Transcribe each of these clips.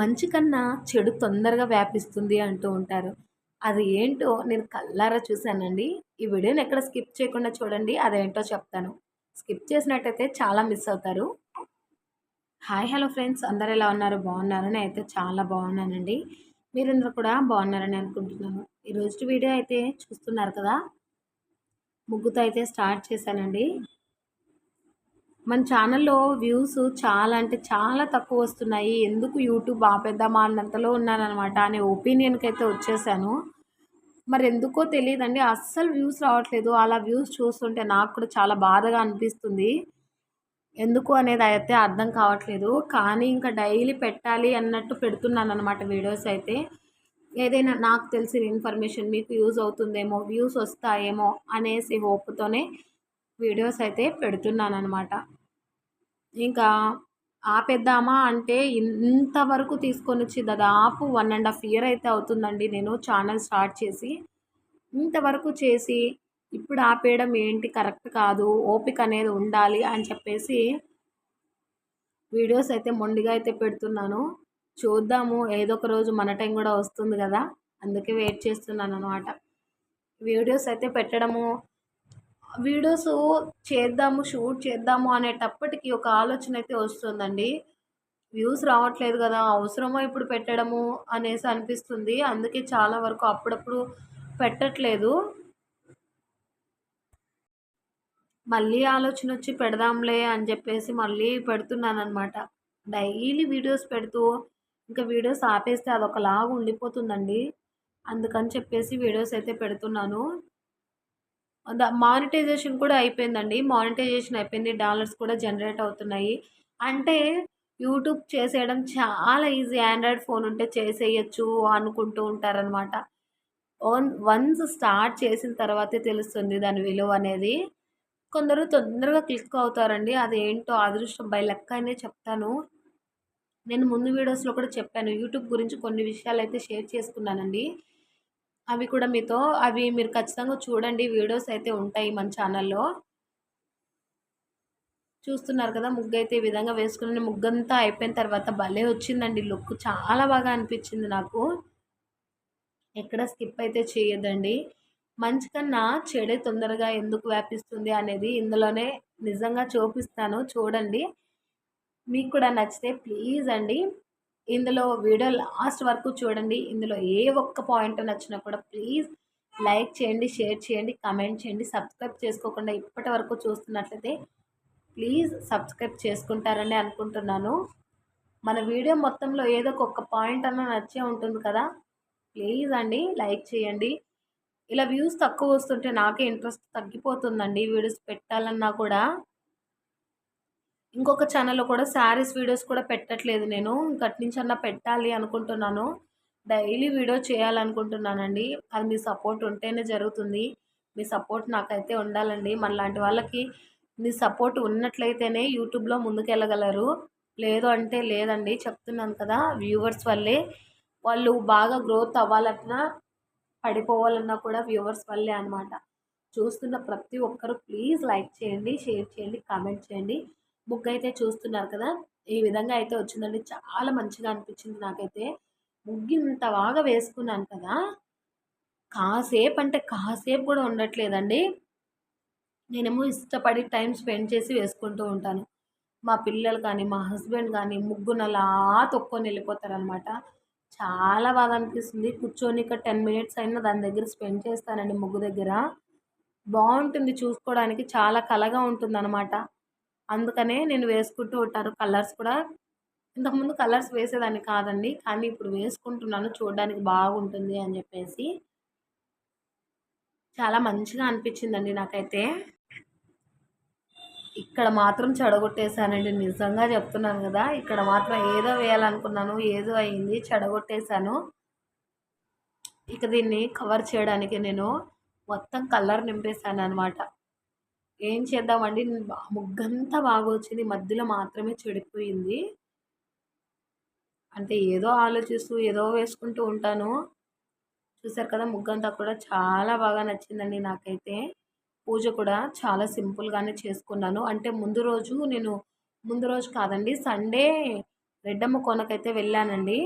మంచి కన్నా చెడు తొందరగా వ్యాపిస్తుంది అంటూ ఉంటారు. అది ఏంటో నేను కళ్ళారా చూశానండి. ఈ వీడియోని ఎక్కడ స్కిప్ చేయకుండా చూడండి అదేంటో చెప్తాను. స్కిప్ చేసినట్టయితే చాలా మిస్ అవుతారు. Hi hello friends. అందరు ఎలా ఉన్నారు? బాగున్నారని అయితే చాలా బాగున్నానండి. మీరందరూ కూడా బాగున్నారని అనుకుంటున్నాను. ఈరోజు వీడియో అయితే చూస్తున్నారు కదా. ముగ్గుతో అయితే స్టార్ట్ చేశానండి. మన ఛానల్లో వ్యూస్ చాలా అంటే చాలా తక్కువ వస్తున్నాయి. ఎందుకు యూట్యూబ్ ఆపేద్దామా అన్నంతలో ఉన్నానమాట అనే ఒపీనియన్కి అయితే వచ్చేసాను. మరి ఎందుకో తెలియదండి. అస్సలు వ్యూస్ రావట్లేదు. అలా వ్యూస్ చూస్తుంటే నాకు కూడా చాలా బాధగా అనిపిస్తుంది. ఎందుకు అనేది అయితే అర్థం కావట్లేదు. కానీ ఇంకా డైలీ పెట్టాలి అన్నట్టు పెడుతున్నాను అనమాట వీడియోస్ అయితే. ఏదైనా నాకు తెలిసిన ఇన్ఫర్మేషన్ మీకు యూజ్ అవుతుందేమో వ్యూస్ వస్తాయేమో అనేసి హోప్తోనే వీడియోస్ అయితే పెడుతున్నాను అనమాట ఇంకా ఆపేద్దామా అంటే ఇంతవరకు తీసుకొని వచ్చి దాదాపు వన్ అండ్ హాఫ్ ఇయర్ అయితే అవుతుందండి నేను ఛానల్ స్టార్ట్ చేసి. ఇంతవరకు చేసి ఇప్పుడు ఆపేయడం ఏంటి కరెక్ట్ కాదు ఓపిక అనేది ఉండాలి అని చెప్పేసి వీడియోస్ అయితే మొండిగా అయితే పెడుతున్నాను. చూద్దాము ఏదో ఒక రోజు మన టైం కూడా వస్తుంది కదా అందుకే వెయిట్ చేస్తున్నాను అనమాట వీడియోస్ అయితే పెట్టడము వీడియోస్ చేద్దాము షూట్ చేద్దాము అనేటప్పటికి ఒక ఆలోచన అయితే వస్తుందండి. వ్యూస్ రావట్లేదు కదా అవసరమో ఇప్పుడు పెట్టడము అనేసి అనిపిస్తుంది. అందుకే చాలా వరకు అప్పుడప్పుడు పెట్టట్లేదు. మళ్ళీ ఆలోచన వచ్చి పెడదాంలే అని చెప్పేసి మళ్ళీ పెడుతున్నాను అనమాట డైలీ వీడియోస్ పెడుతూ ఇంకా వీడియోస్ ఆపేస్తే అదొకలాగా ఉండిపోతుందండి. అందుకని చెప్పేసి వీడియోస్ అయితే పెడుతున్నాను. మానిటైజేషన్ కూడా అయిపోయిందండి. మానిటైజేషన్ అయిపోయింది. డాలర్స్ కూడా జనరేట్ అవుతున్నాయి. అంటే యూట్యూబ్ చేసేయడం చాలా ఈజీ. ఆండ్రాయిడ్ ఫోన్ ఉంటే చేసేయచ్చు అనుకుంటూ ఉంటారనమాట ఓన్ వన్స్ స్టార్ట్ చేసిన తర్వాతే తెలుస్తుంది దాని విలువ అనేది. కొందరు తొందరగా క్లిక్ అవుతారండి. అదేంటో అదృష్టం బై లెక్క అనే చెప్తాను. నేను ముందు వీడియోస్లో కూడా చెప్పాను. యూట్యూబ్ గురించి కొన్ని విషయాలు అయితే షేర్ చేసుకున్నానండి. అవి కూడా మీతో అవి మీరు ఖచ్చితంగా చూడండి. వీడియోస్ అయితే ఉంటాయి మన ఛానల్లో. చూస్తున్నారు కదా ముగ్గు అయితే ఈ విధంగా వేసుకుని ముగ్గంతా అయిపోయిన తర్వాత భలే వచ్చిందండి. లుక్ చాలా బాగా అనిపించింది నాకు. ఎక్కడ స్కిప్ అయితే చేయొద్దండి. మంచి కన్నా చెడే తొందరగా ఎందుకు వ్యాపిస్తుంది అనేది ఇందులోనే నిజంగా చూపిస్తాను. చూడండి. మీకు కూడా నచ్చితే ప్లీజ్ అండి. ఇందులో వీడియో లాస్ట్ వరకు చూడండి. ఇందులో ఏ ఒక్క పాయింట్ నచ్చినా కూడా ప్లీజ్ లైక్ చేయండి షేర్ చేయండి కమెంట్ చేయండి. సబ్స్క్రైబ్ చేసుకోకుండా ఇప్పటి వరకు చూస్తున్నట్లయితే ప్లీజ్ సబ్స్క్రైబ్ చేసుకుంటారని అనుకుంటున్నాను. మన వీడియో మొత్తంలో ఏదో ఒక పాయింట్ అన్న నచ్చే ఉంటుంది కదా. ప్లీజ్ అండి లైక్ చేయండి. ఇలా వ్యూస్ తక్కువ వస్తుంటే నాకే ఇంట్రెస్ట్ తగ్గిపోతుందండి. వీడియోస్ పెట్టాలన్నా కూడా ఇంకొక ఛానల్లో కూడా శారీస్ వీడియోస్ కూడా పెట్టట్లేదు నేను. ఇంకటి నుంచి అన్నా పెట్టాలి అనుకుంటున్నాను. డైలీ వీడియో చేయాలనుకుంటున్నానండి. అది మీ సపోర్ట్ ఉంటేనే జరుగుతుంది. మీ సపోర్ట్ నాకైతే ఉండాలండి. మనలాంటి వాళ్ళకి మీ సపోర్ట్ ఉన్నట్లయితేనే యూట్యూబ్లో ముందుకెళ్ళగలరు. లేదు అంటే లేదండి. చెప్తున్నాను కదా వ్యూవర్స్ వల్లే. వాళ్ళు బాగా గ్రోత్ అవ్వాలన్నా పడిపోవాలన్నా కూడా వ్యూవర్స్ వల్లే అనమాట చూస్తున్న ప్రతి ఒక్కరు ప్లీజ్ లైక్ చేయండి షేర్ చేయండి కామెంట్ చేయండి. బుక్ అయితే చూస్తున్నారు కదా. ఈ విధంగా అయితే వచ్చిందండి. చాలా మంచిగా అనిపించింది నాకైతే. ముగ్గింత బాగా వేసుకున్నాను కదా. కాసేపు అంటే కాసేపు కూడా ఉండట్లేదండి. నేనేమో ఇష్టపడి టైం స్పెండ్ చేసి వేసుకుంటూ ఉంటాను. మా పిల్లలు కానీ మా హస్బెండ్ కానీ ముగ్గును అలా తొక్కొని వెళ్ళిపోతారనమాట చాలా బాగా అనిపిస్తుంది. కూర్చొని ఇక టెన్ మినిట్స్ అయినా దాని దగ్గర స్పెండ్ చేస్తానండి ముగ్గు దగ్గర. బాగుంటుంది చూసుకోవడానికి. చాలా కలగా ఉంటుంది అనమాట అందుకనే నేను వేసుకుంటూ ఉంటాను. కలర్స్ కూడా ఇంతకుముందు కలర్స్ వేసేదాన్ని కాదండి. కానీ ఇప్పుడు వేసుకుంటున్నాను. చూడడానికి బాగుంటుంది అని చెప్పేసి. చాలా మంచిగా అనిపించిందండి నాకైతే. ఇక్కడ మాత్రం చెడగొట్టేశానండి. నిజంగా చెప్తున్నాను కదా. ఇక్కడ మాత్రం ఏదో వేయాలనుకున్నాను. ఏదో అయింది. చెడగొట్టేశాను. ఇక దీన్ని కవర్ చేయడానికి నేను మొత్తం కలర్ నింపేశాను అనమాట ఏం చేద్దామండి? ముగ్గంతా బాగా వచ్చింది మధ్యలో మాత్రమే చెడిపోయింది. అంటే ఏదో ఆలోచిస్తూ ఏదో వేసుకుంటూ ఉంటాను. చూసారు కదా ముగ్గంతా కూడా చాలా బాగా నచ్చిందండి నాకైతే. పూజ కూడా చాలా సింపుల్గానే చేసుకున్నాను. అంటే ముందు రోజు నేను ముందు రోజు కాదండి సండే రెడ్డమ్మ కొనకైతే వెళ్ళానండి.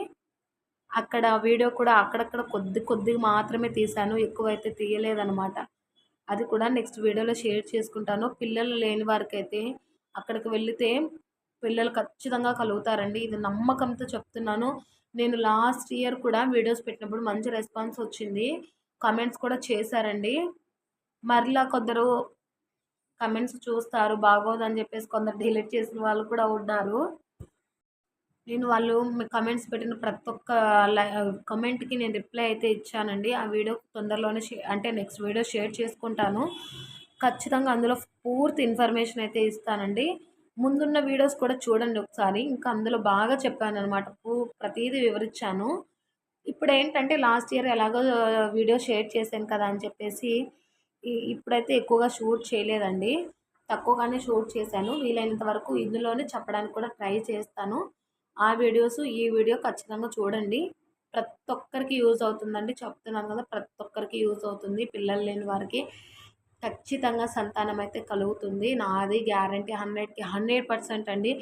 అక్కడ వీడియో కూడా అక్కడక్కడ కొద్ది కొద్దిగా మాత్రమే తీశాను. ఎక్కువైతే తీయలేదనమాట అది కూడా నెక్స్ట్ వీడియోలో షేర్ చేసుకుంటాను. పిల్లలు లేని వారికైతే అక్కడికి వెళితే పిల్లలు ఖచ్చితంగా కలుగుతారండి. ఇది నమ్మకంతో చెప్తున్నాను. నేను లాస్ట్ ఇయర్ కూడా వీడియోస్ పెట్టినప్పుడు మంచి రెస్పాన్స్ వచ్చింది. కమెంట్స్ కూడా చేశారండి. మరలా కొందరు కమెంట్స్ చూస్తారు. బాగోదని చెప్పేసి కొందరు డిలీట్ చేసిన వాళ్ళు కూడా ఉన్నారు. నేను వాళ్ళు కమెంట్స్ పెట్టిన ప్రతి ఒక్క కమెంట్కి నేను రిప్లై అయితే ఇచ్చానండి. ఆ వీడియో తొందరలోనే అంటే నెక్స్ట్ వీడియో షేర్ చేసుకుంటాను. ఖచ్చితంగా అందులో పూర్తి ఇన్ఫర్మేషన్ అయితే ఇస్తానండి. ముందున్న వీడియోస్ కూడా చూడండి ఒకసారి. ఇంకా అందులో బాగా చెప్పాను అనమాట ప్రతిదీ వివరించాను. ఇప్పుడు ఏంటంటే లాస్ట్ ఇయర్ ఎలాగో వీడియో షేర్ చేశాను కదా అని చెప్పేసి ఇప్పుడైతే ఎక్కువగా షూట్ చేయలేదండి. తక్కువగానే షూట్ చేశాను. వీలైనంత వరకు ఇందులోనే చెప్పడానికి కూడా ట్రై చేస్తాను. ఆ వీడియోస్ ఈ వీడియో ఖచ్చితంగా చూడండి. ప్రతి ఒక్కరికి యూజ్ అవుతుందండి. చెప్తున్నాను కదా ప్రతి ఒక్కరికి యూజ్ అవుతుంది. పిల్లలు లేని వారికి ఖచ్చితంగా సంతానం అయితే కలుగుతుంది. నాది గ్యారంటీ హండ్రెడ్కి హండ్రెడ్ పర్సెంట్ అండి.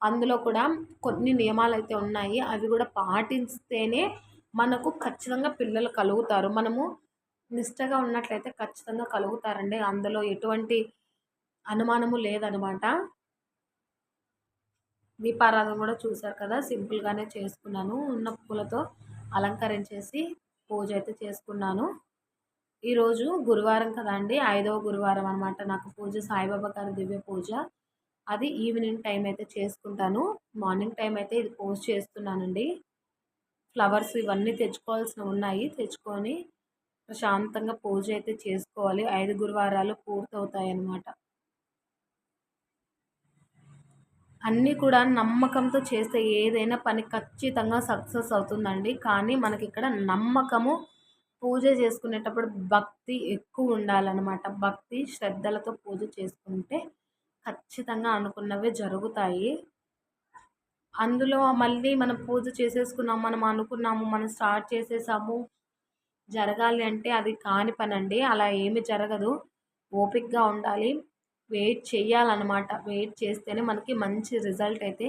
అందులో కూడా కొన్ని నియమాలు అయితే ఉన్నాయి. అవి కూడా పాటిస్తేనే మనకు ఖచ్చితంగా పిల్లలు కలుగుతారు. మనము నిష్టగా ఉన్నట్లయితే ఖచ్చితంగా కలుగుతారండి. అందులో ఎటువంటి అనుమానము లేదనమాట. దీపారాధన కూడా చూశారు కదా? సింపుల్గానే చేసుకున్నాను. ఉన్న పూలతో అలంకరించేసి పూజ అయితే చేసుకున్నాను. ఈరోజు గురువారం కదా అండి? ఐదవ గురువారం అనమాట నాకు పూజ సాయిబాబా గారి దివ్య పూజ. అది ఈవినింగ్ టైం అయితే చేసుకుంటాను. మార్నింగ్ టైం అయితే ఇది పోస్ట్ చేస్తున్నానండి. ఫ్లవర్స్ ఇవన్నీ తెచ్చుకోవాల్సిన ఉన్నాయి. తెచ్చుకొని ప్రశాంతంగా పూజ అయితే చేసుకోవాలి. ఐదు గురువారాలు పూర్తవుతాయి అన్నమాట. అన్నీ కూడా నమ్మకంతో చేస్తే ఏదైనా పని ఖచ్చితంగా సక్సెస్ అవుతుందండి. కానీ మనకి ఇక్కడ నమ్మకము పూజ చేసుకునేటప్పుడు భక్తి ఎక్కువ ఉండాలన్నమాట. భక్తి శ్రద్ధలతో పూజ చేసుకుంటే ఖచ్చితంగా అనుకున్నవే జరుగుతాయి. అందులో మళ్ళీ మనం పూజ చేసేసుకున్నాం మనం అనుకున్నాము మనం స్టార్ట్ చేసేసాము జరగాలి అంటే అది కాని పని అండి అలా ఏమి జరగదు. ఓపిక్గా ఉండాలి. వెయిట్ చేయాలన్నమాట. వెయిట్ చేస్తేనే మనకి మంచి రిజల్ట్ అయితే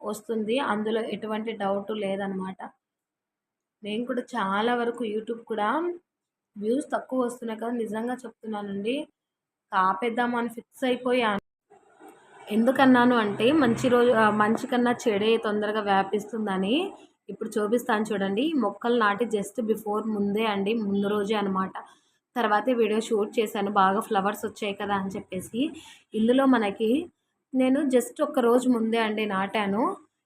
వస్తుంది. అందులో ఎటువంటి డౌట్ లేదనమాట నేను కూడా చాలా వరకు యూట్యూబ్ కూడా వ్యూస్ తక్కువ వస్తున్నాయి కదా నిజంగా చెప్తున్నానండి. కాపేద్దామని ఫిక్స్ అయిపోయాను. ఎందుకన్నాను అంటే మంచి రోజు మంచి కన్నా చెడే తొందరగా వ్యాపిస్తుందని ఇప్పుడు చూపిస్తాను చూడండి. మొక్కలు నాటి జస్ట్ బిఫోర్ ముందే అండి ముందు రోజే అనమాట తర్వాతే వీడియో షూట్ చేశాను. బాగా ఫ్లవర్స్ వచ్చాయి కదా అని చెప్పేసి. ఇందులో మనకి నేను జస్ట్ ఒక రోజు ముందే అండి నాటాను.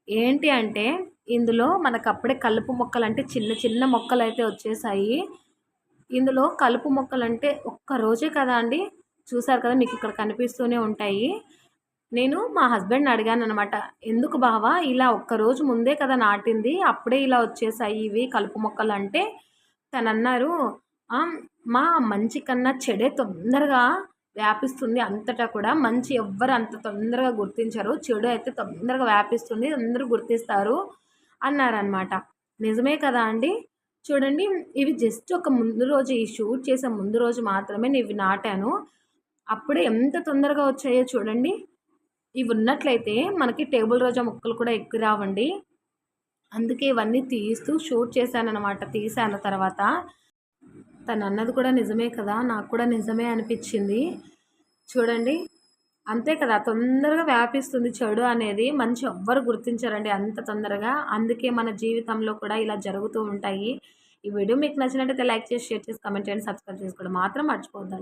ఏంటి అంటే ఇందులో మనకు అప్పుడే కలుపు మొక్కలు అంటే చిన్న చిన్న మొక్కలు అయితే వచ్చేసాయి. ఇందులో కలుపు మొక్కలు అంటే ఒక్క రోజే కదా అండి. చూసారు కదా మీకు ఇక్కడ కనిపిస్తూనే ఉంటాయి. నేను మా హస్బెండ్ అడిగాను అనమాట ఎందుకు బావా ఇలా ఒక్కరోజు ముందే కదా నాటింది అప్పుడే ఇలా వచ్చేసాయి ఇవి కలుపు మొక్కలు అంటే తను అన్నారు మా మంచి కన్నా చెడే తొందరగా వ్యాపిస్తుంది అంతటా కూడా. మంచి ఎవ్వరు అంత తొందరగా గుర్తించరు. చెడు అయితే తొందరగా వ్యాపిస్తుంది. అందరూ గుర్తిస్తారు అన్నారనమాట నిజమే కదా అండి? చూడండి ఇవి జస్ట్ ఒక ముందు రోజు ఈ షూట్ చేసే ముందు రోజు మాత్రమే నేను నాటాను. అప్పుడే ఎంత తొందరగా వచ్చాయో చూడండి. ఇవి ఉన్నట్లయితే మనకి టేబుల్ రోజా మొక్కలు కూడా ఎక్కువ రావండి. అందుకే ఇవన్నీ తీస్తూ షూట్ చేశాను అనమాట తీసాను తర్వాత. తను అన్నది కూడా నిజమే కదా? నాకు కూడా నిజమే అనిపించింది. చూడండి అంతే కదా? తొందరగా వ్యాపిస్తుంది చెడు అనేది. మంచి ఎవ్వరు గుర్తించారండి అంత తొందరగా. అందుకే మన జీవితంలో కూడా ఇలా జరుగుతూ ఉంటాయి. ఈ వీడియో మీకు నచ్చినట్టయితే లైక్ చేసి షేర్ చేసి కమెంట్ చేయండి. సబ్స్క్రైబ్ చేసుకోవడం మాత్రం మర్చిపోద్దండి